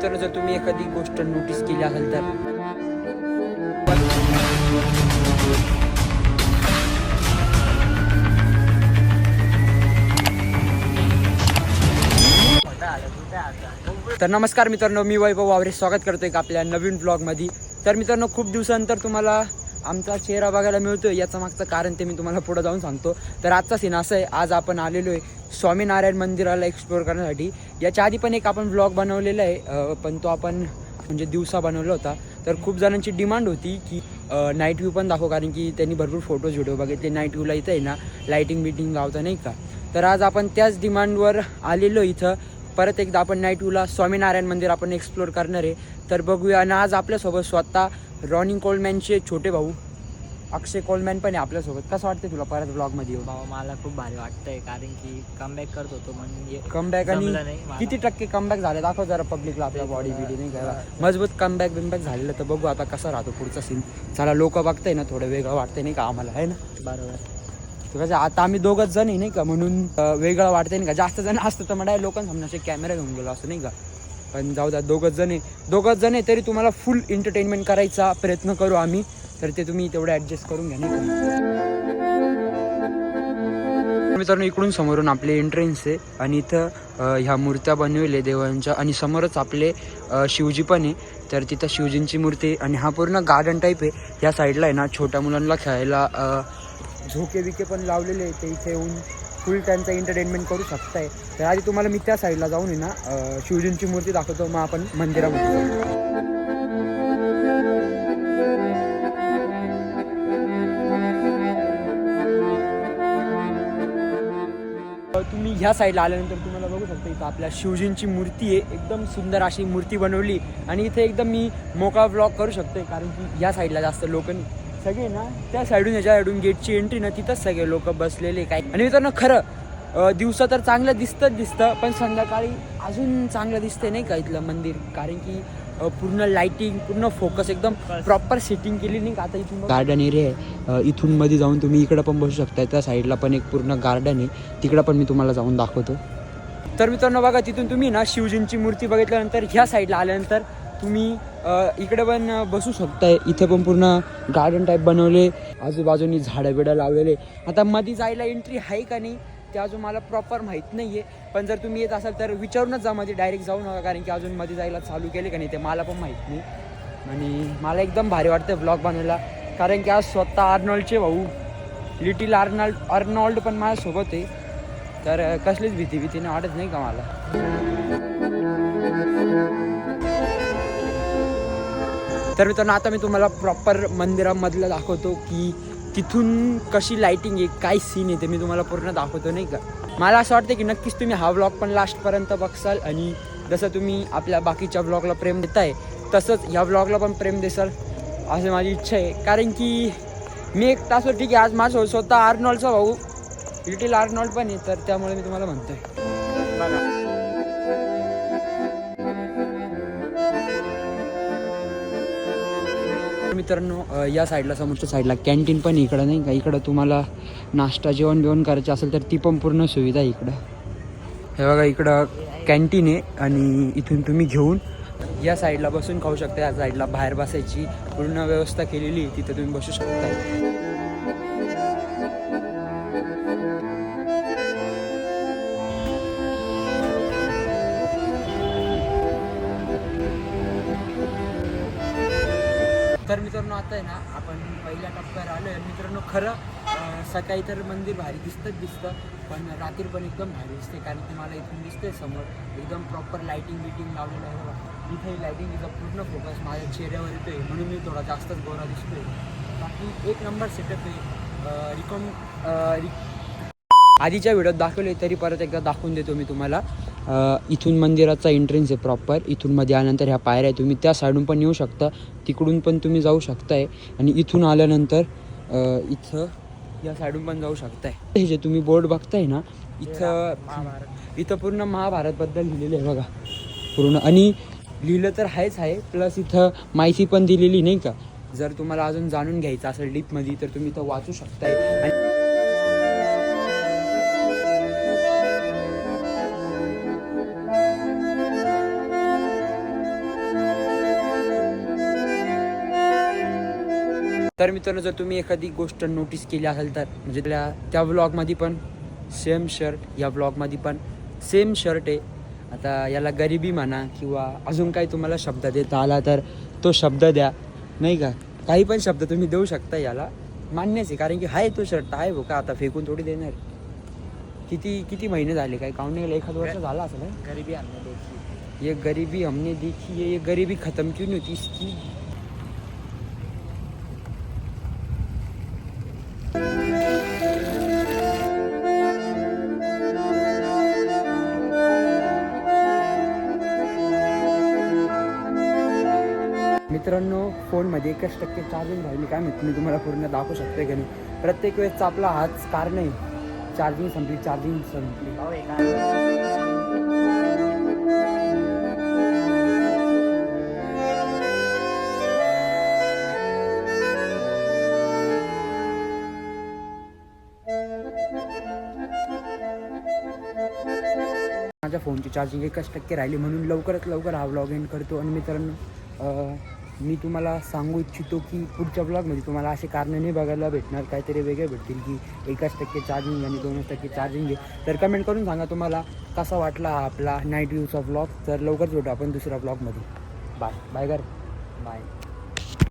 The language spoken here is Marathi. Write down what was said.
मित्रांनो जर तुम्ही एखादी गोष्ट नोटीस केली असेल तर? तर नमस्कार मित्रांनो मी वैभव वावरे. स्वागत करतोय का आपल्या नवीन ब्लॉगमध्ये तर मित्रांनो खूप दिवसानंतर तुम्हाला आमचा चेहरा बघायला मिळतोय याचा मागचं कारण ते मी तुम्हाला पुढे जाऊन सांगतो. तर आजचा सीन असं आहे आज आपण आलेलो आहे स्वामीनारायण मंदिराला एक्सप्लोअर करण्यासाठी. याच्या आधी पण एक आपण ब्लॉग बनवलेला आहे पण तो आपण म्हणजे दिवसा बनवला होता. तर खूप जणांची डिमांड होती की नाईट व्ह्यू पण दाखव कारण की त्यांनी भरपूर फोटोज व्हिडिओ बघितले. नाईट व्ह्यूला इथं आहे ना लाईटिंग बिटिंग लावता नाही का? तर आज आपण त्याच डिमांडवर आलेलो इथं. परत एकदा आपण नाईट व्ह्यूला स्वामीनारायण मंदिर आपण एक्सप्लोअर करणार आहे. तर बघूया आणि आज आपल्यासोबत स्वतः रॉनिंग कोलमॅनचे छोटे भाऊ अक्षय कोलमॅन पण आहे आपल्यासोबत. कसं वाटतं तुला परत ब्लॉगमध्ये येऊन? भाऊ मला खूप भारी वाटतंय कारण की कमबॅक करत होतो म्हणजे कमबॅक आणि जमलं नाही मला. किती टक्के कमबॅक झाले? दाखव जरा पब्लिकला आपल्या बॉडी बिडी नाही का? मजबूत कमबॅक बिमबॅक झालेलं तर बघू आता कसा राहतो पुढचा सीन चला लोक बघताय ना थोडं वेगळं वाटतंय नाही का आम्हाला आहे ना? बरोबर. तर कसं आता आम्ही दोघंच जण आहे नाही का? म्हणून अं, वेगळं वाटतंय नाही का? जास्त जण असतं तर मला लोकांसमोर असे कॅमेरा घेऊन गेलो असं नाही का? पण जाऊ द्या दोघंच जण आहे दोघंच जण आहे तरी तुम्हाला फुल एंटरटेनमेंट करायचा प्रयत्न करू आम्ही. तर ते तुम्ही तेवढं ॲडजस्ट करून घ्या नाही मित्रांनो इकडून समोरून आपले एंट्रन्स आहे आणि इथं ह्या मूर्त्या बनवले देवांच्या आणि समोरच आपले शिवजी पण आहे. तर तिथं शिवजींची मूर्ती आणि हा पूर्ण गार्डन टाईप आहे. या साईडला आहे ना छोट्या मुलांना खेळायला झोके विके पण लावलेले आहे ते इथे येऊन फुल त्यांचं एंटरटेनमेंट करू शकताय. तर आधी तुम्हाला मी त्या साईडला जाऊन आहे ना शिवजींची मूर्ती दाखवतो मग आपण मंदिरामध्ये जाऊ. तुम्ही ह्या साईडला आल्यानंतर तुम्हाला बघू शकता इथं आपल्या शिवजींची मूर्ती आहे. एकदम सुंदर अशी मूर्ती बनवली. आणि इथे एकदम मी मोकळा ब्लॉग करू शकतो कारण की ह्या साईडला जास्त लोक सगळे ना त्या साईडून ह्याच्या साईडून गेटची एंट्री ना तिथंच सगळे लोक बसलेले काय. आणि मित्रांनो खरं दिवसा तर चांगलं दिसतंच दिसतं पण संध्याकाळी अजून चांगलं दिसतंय नाही का इथलं मंदिर? कारण की पूर्ण लाइटिंग पूर्ण फोकस एकदम प्रॉपर सेटिंग केली नाही का आता इथून गार्डन एरिया आहे. इथून मध्ये जाऊन तुम्ही इकडं पण बसू शकता त्या साईडला पण एक पूर्ण गार्डन आहे. तिकडं पण मी तुम्हाला जाऊन दाखवतो. तर मित्रांनो बघा तिथून तुम्ही ना शिवजींची मूर्ती बघितल्यानंतर ह्या साईडला आल्यानंतर तुम्ही इकडे पण बसू शकताय. इथे पण पूर्ण गार्डन टाईप बनवले. आजूबाजूनी झाडं बिडं लावलेले. आता मध्ये जायला एंट्री आहे का नाही ते अजून मला प्रॉपर माहीत नाही आहे पण जर तुम्ही येत असाल तर विचारूनच जा मध्ये डायरेक्ट जाऊ नका कारण की अजून मध्ये जायला चालू केले का नाही ते मला पण माहीत नाही. आणि मला एकदम भारी वाटतं ब्लॉग बनवायला. कारण की आज स्वतः आर्नॉल्डचे भाऊ. लिटिल आर्नॉल्ड आर्नॉल्ड पण माझ्यासोबत आहे. तर कसलीच भीती भीतीने वाटत नाही का मला? तर मित्रांनो आता मी तुम्हाला प्रॉपर मंदिरामधलं दाखवतो की तिथून कशी लाईटिंग आहे काय सीन येते मी तुम्हाला पूर्ण दाखवतो नाही का? मला असं वाटतं की नक्कीच तुम्ही हा व्लॉग पण लास्टपर्यंत बघसाल आणि जसं तुम्ही आपल्या बाकीच्या व्लॉगला प्रेम देताय तसंच ह्या व्लॉगला पण प्रेम देसाल अशी माझी इच्छा आहे. कारण की मी एक तास ठीक आहे आज माझं स्वतः आर्नॉल्डचा भाऊ लिटिल आर्नॉल्ड पण आहे तर त्यामुळे मी तुम्हाला म्हणतोय. मित्रांनो या साईडला समोरच्या साईडला कॅन्टीन पण इकडं नाही का? इकडं तुम्हाला नाश्ता जेवण बिवण करायचं असेल तर ती पण पूर्ण सुविधा इकडं. हे बघा इकडं कॅन्टीन आहे आणि इथून तुम्ही घेऊन या साईडला बसून खाऊ शकता. या साईडला बाहेर बसायची पूर्ण व्यवस्था केलेली तिथं तुम्ही बसू शकता. तर मित्रांनो आता आहे ना आपण पहिल्या टप्प्यावर आलो आहे मित्रांनो खरं सकाळी तर मंदिर भारी दिसतंच दिसतं पण रात्री पण एकदम भारी दिसते कारण की मला इथून दिसतंय समोर. एकदम प्रॉपर लाईटिंग बिटिंग लावलेलं आहे. बघा इथे इथं पूर्ण फोकस माझ्या चेहऱ्यावर येतोय. म्हणून मी थोडा जास्तच गोरा दिसतोय. बाकी एक नंबर सेटअप आहे. रिकॉम आधीच्या व्हिडिओत दाखवले तरी परत एकदा दाखवून देतो मी तुम्हाला. इथून मंदिराचा एंट्रन्स आहे प्रॉपर इथून मध्ये आल्यानंतर ह्या पायऱ्या आहे तुम्ही त्या साईडून पण येऊ शकता. तिकडून पण तुम्ही जाऊ शकताय. आणि इथून आल्यानंतर इथं या साईडून पण जाऊ शकताय. हे जे तुम्ही बोर्ड बघताय ना इथं महाभारत इथं पूर्ण महाभारतबद्दल लिहिलेलं आहे बघा. पूर्ण. आणि लिहिलं तर आहेच आहे. प्लस इथं माहिती पण दिलेली नाही का? जर तुम्हाला अजून जाणून घ्यायचं असेल डीपमध्ये तर तुम्ही इथं वाचू शकताय. आणि तर मित्रांनो जर तुम्ही एखादी गोष्ट नोटीस केली असेल तर म्हणजे त्या त्या व्लॉगमध्ये पण सेम शर्ट या व्लॉगमध्ये पण सेम शर्ट आहे. आता याला गरिबी म्हणा किंवा अजून काही तुम्हाला शब्द देता आला तर तो शब्द द्या. नाही का? काही पण शब्द तुम्ही देऊ शकता याला. मान्यच आहे कारण की हाय तो शर्ट आहे हो का आता फेकून थोडी देणार. किती किती महिने झाले काय? काउंटिंगला एखाद वर्ष झाला असं गरिबी देखी ये गरीबी हमने देखी ये गरीबी खत्म क्यों नहीं होती? इसकी मित्रांनो फोनमध्ये एकच टक्के चार्जिंग राहिली. काय माहिती मी तुम्हाला पूर्ण दाखवू शकते का नाही. प्रत्येक वेळेसचा आपला हाच कार नाही चार्जिंग संपली. चार्जिंग संपली माझ्या फोनची चार्जिंग एकच टक्के राहिली. म्हणून लवकरात लवकर हा व्लॉग एंड करतो. आणि मित्रांनो मी तुम्हाला सांगू इच्छितो की पुढच्या ब्लॉगमध्ये तुम्हाला असे कारणं नाही बघायला भेटणार काहीतरी वेगळे भेटतील की एकाच टक्के चार्जिंग आणि दोनच टक्के चार्जिंग आहे तर कमेंट करून सांगा तुम्हाला कसा वाटला हा आपला नाईट व्ह्यूचा ब्लॉग तर लवकरच भेटू आपण दुसऱ्या ब्लॉगमध्ये बाय बाय गर बाय